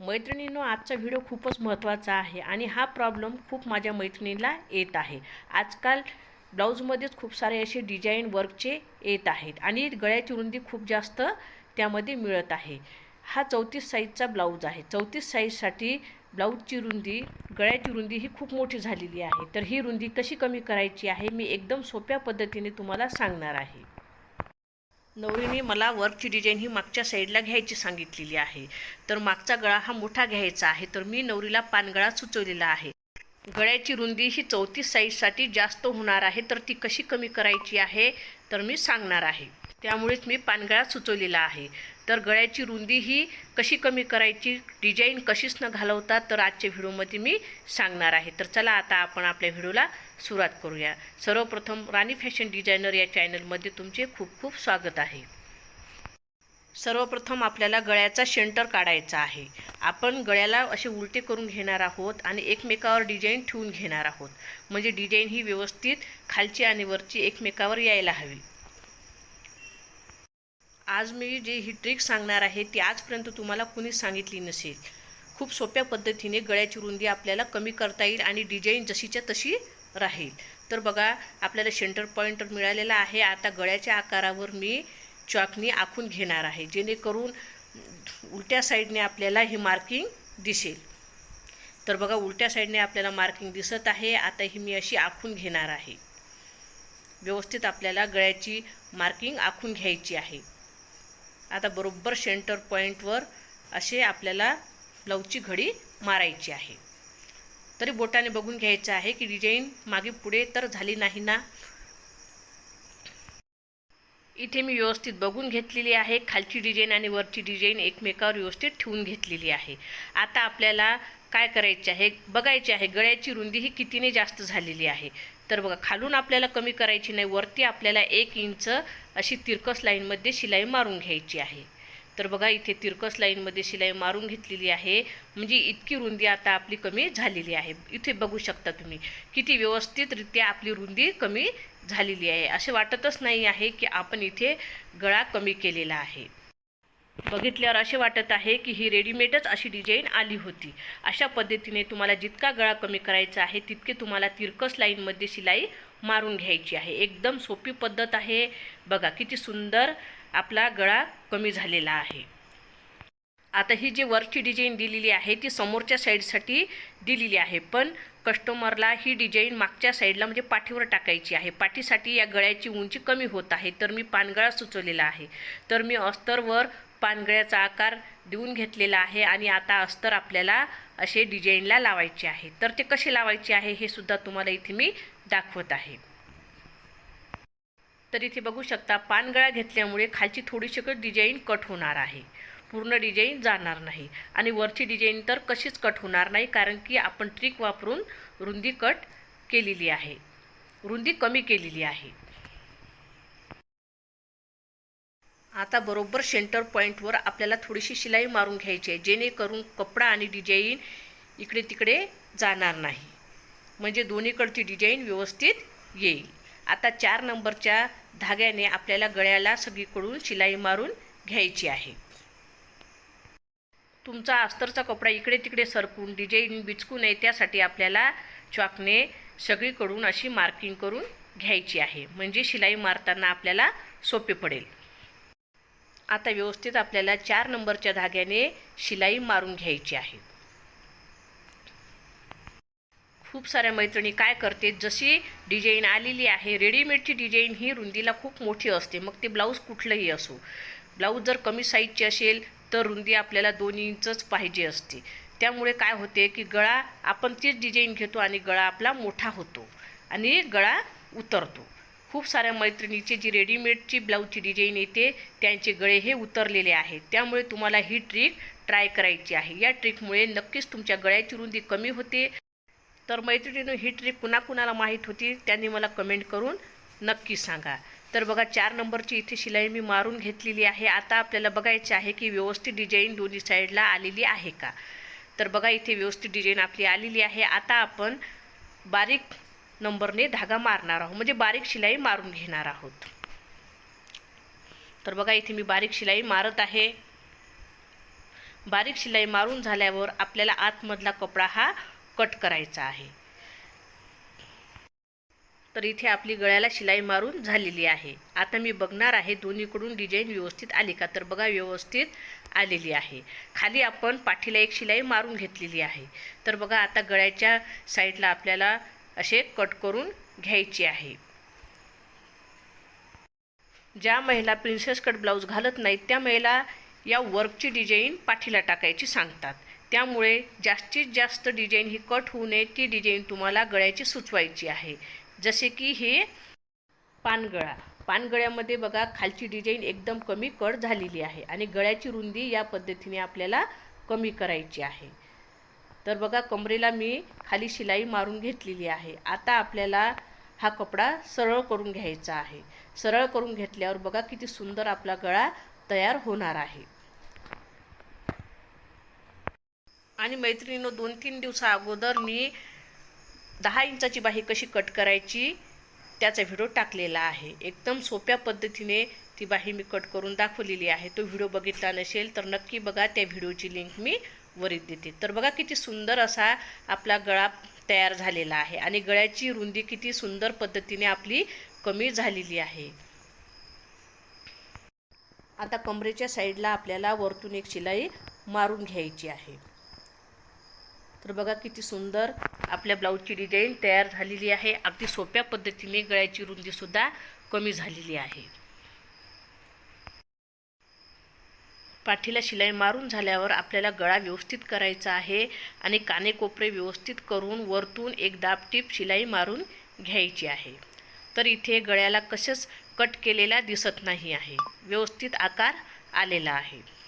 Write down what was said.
मैत्रिणींनो आजचा व्हिडिओ खूपच महत्त्वाचा आहे आणि हा प्रॉब्लेम खूप माझ्या मैत्रिणीला येत आहे. आजकाल ब्लाऊजमध्येच खूप सारे असे डिझाईन वर्कचे येत आहेत आणि गळ्याची रुंदी खूप जास्त त्यामध्ये मिळत आहे. हा चौतीस साईजचा ब्लाऊज आहे. चौतीस साईजसाठी ब्लाऊजची रुंदी गळ्याची रुंदी ही खूप मोठी झालेली आहे. तर ही रुंदी कशी कमी करायची आहे मी एकदम सोप्या पद्धतीने तुम्हाला सांगणार आहे. नवरीने मला वर्कची डिझाईन ही मागच्या साईडला घ्यायची सांगितलेली आहे. तर मागचा गळा हा मोठा घ्यायचा आहे. तर मी नवरीला पानगळा सुचवलेला आहे. गळ्याची रुंदी ही चौतीस साईजसाठी जास्त होणार आहे तर ती कशी कमी करायची आहे? तर मी सांगणार आहे. त्यामुळेच मी पानगळा सुचवलेला आहे. तर गळ्याची रुंदी ही कशी कमी करायची डिझाईन कशीच न घालवता तर आजच्या व्हिडिओमध्ये मी सांगणार आहे. तर चला आता आपण आपल्या व्हिडिओला सुरुवात करूया. सर्वप्रथम राणी फॅशन डिझायनर या चॅनलमध्ये तुमचे खूप खूप स्वागत आहे. सर्वप्रथम आपल्याला गळ्याचा शेंटर काढायचा आहे. आपण गळ्याला असे उलटे करून घेणार आहोत आणि एकमेकावर डिझाईन ठेवून घेणार आहोत. म्हणजे डिझाईन ही व्यवस्थित खालची आणि वरची एकमेकावर यायला हवी. आज मी जे ही ट्रिक सांगणार आहे ती आजपर्यंत तुम्हाला कुणी सांगितली नसेल. खूप सोप्या पद्धतीने गळ्याची रुंदी आपल्याला कमी करता येईल आणि डिझाईन जशीच्या तशी राहील. तर बघा आपल्याला सेंटर पॉईंट मिळालेला आहे. आता गळ्याच्या आकारावर मी चॉकनी आखून घेणार आहे. जेणेकरून उलट्या साईडने आपल्याला ही मार्किंग दिसेल. तर बघा उलट्या साईडने आपल्याला मार्किंग दिसत आहे. आता ही मी अशी आखून घेणार आहे. व्यवस्थित आपल्याला गळ्याची मार्किंग आखून घ्यायची आहे. आता बरोबर सेंटर पॉईंटवर असे आपल्याला ब्लाऊजची घडी मारायची आहे. तरी बोटाने बघून घ्यायचं आहे की डिझाईन मागे पुढे तर झाली नाही ना? इथे मी व्यवस्थित बघून घेतलेली आहे. खालची डिझाईन आणि वरची डिझाईन एकमेकावर व्यवस्थित ठेवून घेतलेली आहे. आता आपल्याला काय करायचे आहे? बघायचे आहे. गळ्याची रुंदी ही कितीने जास्त झालेली आहे? तर बघा खालून आपल्याला कमी करायची नाही. वरती आपल्याला एक इंच अशी तिरकस लाईनमध्ये शिलाई मारून घ्यायची आहे. तर बघा इथे तिरकस लाईनमध्ये शिलाई मारून घेतलेली आहे. म्हणजे इतकी रुंदी आता आपली कमी झालेली आहे. इथे बघू शकता तुम्ही किती व्यवस्थितरित्या आपली रुंदी कमी झालेली आहे. असे वाटतच नाही आहे की आपण इथे गळा कमी केलेला आहे. बघितल्यावर असे वाटत आहे की ही रेडीमेडच अशी डिझाईन आली होती. अशा पद्धतीने तुम्हाला जितका गळा कमी करायचा आहे तितके तुम्हाला तिरकस लाईनमध्ये शिलाई मारून घ्यायची आहे. एकदम सोपी पद्धत आहे. बघा किती सुंदर आपला गळा कमी झालेला आहे. आता ही जी वरची डिझाईन दिलेली आहे ती समोरच्या साईडसाठी दिलेली आहे. पण कस्टमरला ही डिझाईन मागच्या साईडला म्हणजे पाठीवर टाकायची आहे. पाठीसाठी या गळ्याची उंची कमी होत आहे. तर मी पानगळा सुचवलेला आहे. तर मी अस्तरवर पानगळ्याचा आकार देऊन घेतलेला आहे आणि आता अस्तर आपल्याला असे डिझाईनला लावायचे आहे. तर ते कसे लावायचे आहे हे सुद्धा तुम्हाला इथे मी दाखवत आहे. तर इथे बघू शकता पानगळा घेतल्यामुळे खालची थोडीशी डिझाईन कट होणार आहे. पूर्ण डिझाईन जाणार नाही. आणि वरची डिझाईन तर कशीच कट होणार नाही कारण की आपण ट्रिक वापरून रुंदी कट केलेली आहे. रुंदी कमी केलेली आहे. आता बरोबर सेंटर पॉईंटवर आपल्याला थोडीशी शिलाई मारून घ्यायची आहे जेणेकरून कपडा आणि डिझाईन इकडे तिकडे जाणार नाही. म्हणजे दोन्हीकडची डिझाईन व्यवस्थित येईल. आता चार नंबरच्या धाग्याने आपल्याला गळ्याला सगळीकडून शिलाई मारून घ्यायची आहे. तुमचा अस्तरचा कपडा इकडे तिकडे सरकून डिझाईन बिचकू नये त्यासाठी आपल्याला चॉकने सगळीकडून अशी मार्किंग करून घ्यायची आहे. म्हणजे शिलाई मारताना आपल्याला सोपे पडेल. आता व्यवस्थित आपल्याला चार नंबरच्या धाग्याने शिलाई मारून घ्यायची आहे. खूप साऱ्या मैत्रिणी काय करते जशी डिझाईन आलेली आहे रेडीमेडची डिझाईन ही रुंदीला खूप मोठी असते मग ते ब्लाऊज कुठलंही असो. ब्लाऊज जर कमी साईजची असेल तर रुंदी आपल्याला दोन इंचच पाहिजे असते. त्यामुळे काय होते की गळा आपण तीच डिझाईन घेतो आणि गळा आपला मोठा होतो आणि गळा उतरतो. खूप साऱ्या मैत्रिणीची जी रेडीमेडची ब्लाऊजची डिझाईन येते त्यांचे गळे हे उतरलेले आहेत. त्यामुळे तुम्हाला ही ट्रिक ट्राय करायची आहे. या ट्रिकमुळे नक्कीच तुमच्या गळ्याची रुंदी कमी होते. तर मैत्रिणीनं ही ट्रिक कुणाकुणाला माहीत होती त्यांनी मला कमेंट करून नक्की सांगा. तर बघा चार नंबरची इथे शिलाई मी मारून घेतलेली आहे. आता आपल्याला बघायचे आहे की व्यवस्थित डिझाईन दोन्ही साईडला आलेली आहे का? तर बघा इथे व्यवस्थित डिझाईन आपली आलेली आहे. आता आपण बारीक नंबरने धागा मारणार आहोत. म्हणजे बारीक शिलाई मारून घेणार आहोत. तर बघा इथे मी बारीक शिलाई मारत आहे. बारीक शिलाई मारून झाल्यावर आपल्याला आतमधला कपडा हा कट करायचा आहे. तर इथे आपली गळ्याला शिलाई मारून झालेली आहे. आता मी बघणार आहे दोन्हीकडून डिझाईन व्यवस्थित आली का? तर बघा व्यवस्थित आलेली आहे. खाली आपण पाठीला एक शिलाई मारून घेतलेली आहे. तर बघा आता गळ्याच्या साईडला आपल्याला असे कट करून घ्यायचे आहे. ज्या महिला प्रिन्सेस कट ब्लाऊज घालत नाहीत त्या महिला या वर्कची डिझाईन पाठीला टाकायची सांगतात. त्यामुळे जास्तीत जास्त डिझाईन ही कट होऊ नये ती डिझाईन तुम्हाला गळ्याची सुचवायची आहे. जसे की हे पानगळा. पानगळ्यामध्ये बघा खालची डिझाईन एकदम कमी कट झालेली आहे आणि गळ्याची रुंदी या पद्धतीने आपल्याला कमी करायची आहे. तर बघा कमरेला मी खाली शिलाई मारून घेतलेली आहे. आता आपल्याला हा कपडा सरळ करून घ्यायचा आहे. सरळ करून घेतल्यावर बघा किती सुंदर आपला गळा तयार होणार आहे. आणि मैत्रिणीनं दोन तीन दिवसा अगोदर मी दहा इंचाची बाही कशी कट करायची त्याचा व्हिडिओ टाकलेला आहे. एकदम सोप्या पद्धतीने ती बाही मी कट करून दाखवलेली आहे. तो व्हिडिओ बघितला नसेल तर नक्की बघा त्या व्हिडिओची लिंक मी वरीत देते. तर बघा किती सुंदर असा आपला गळा तयार झालेला आहे आणि गळ्याची रुंदी किती सुंदर पद्धतीने आपली कमी झालेली आहे. आता कमरेच्या साईडला आपल्याला वरतून एक शिलाई मारून घ्यायची आहे. तर बघा किती सुंदर आपल्या ब्लाऊजची डिझाईन तयार झालेली आहे. अगदी सोप्या पद्धतीने गळ्याची रुंदीसुद्धा कमी झालेली आहे. पाठीला शिलाई मारून झाल्यावर आपल्याला गळा व्यवस्थित करायचा आहे आणि कानेकोपरे व्यवस्थित करून वरतून एक दाबटीप शिलाई मारून घ्यायची आहे. तर इथे गळ्याला कसेच कट केलेला दिसत नाही आहे. व्यवस्थित आकार आलेला आहे.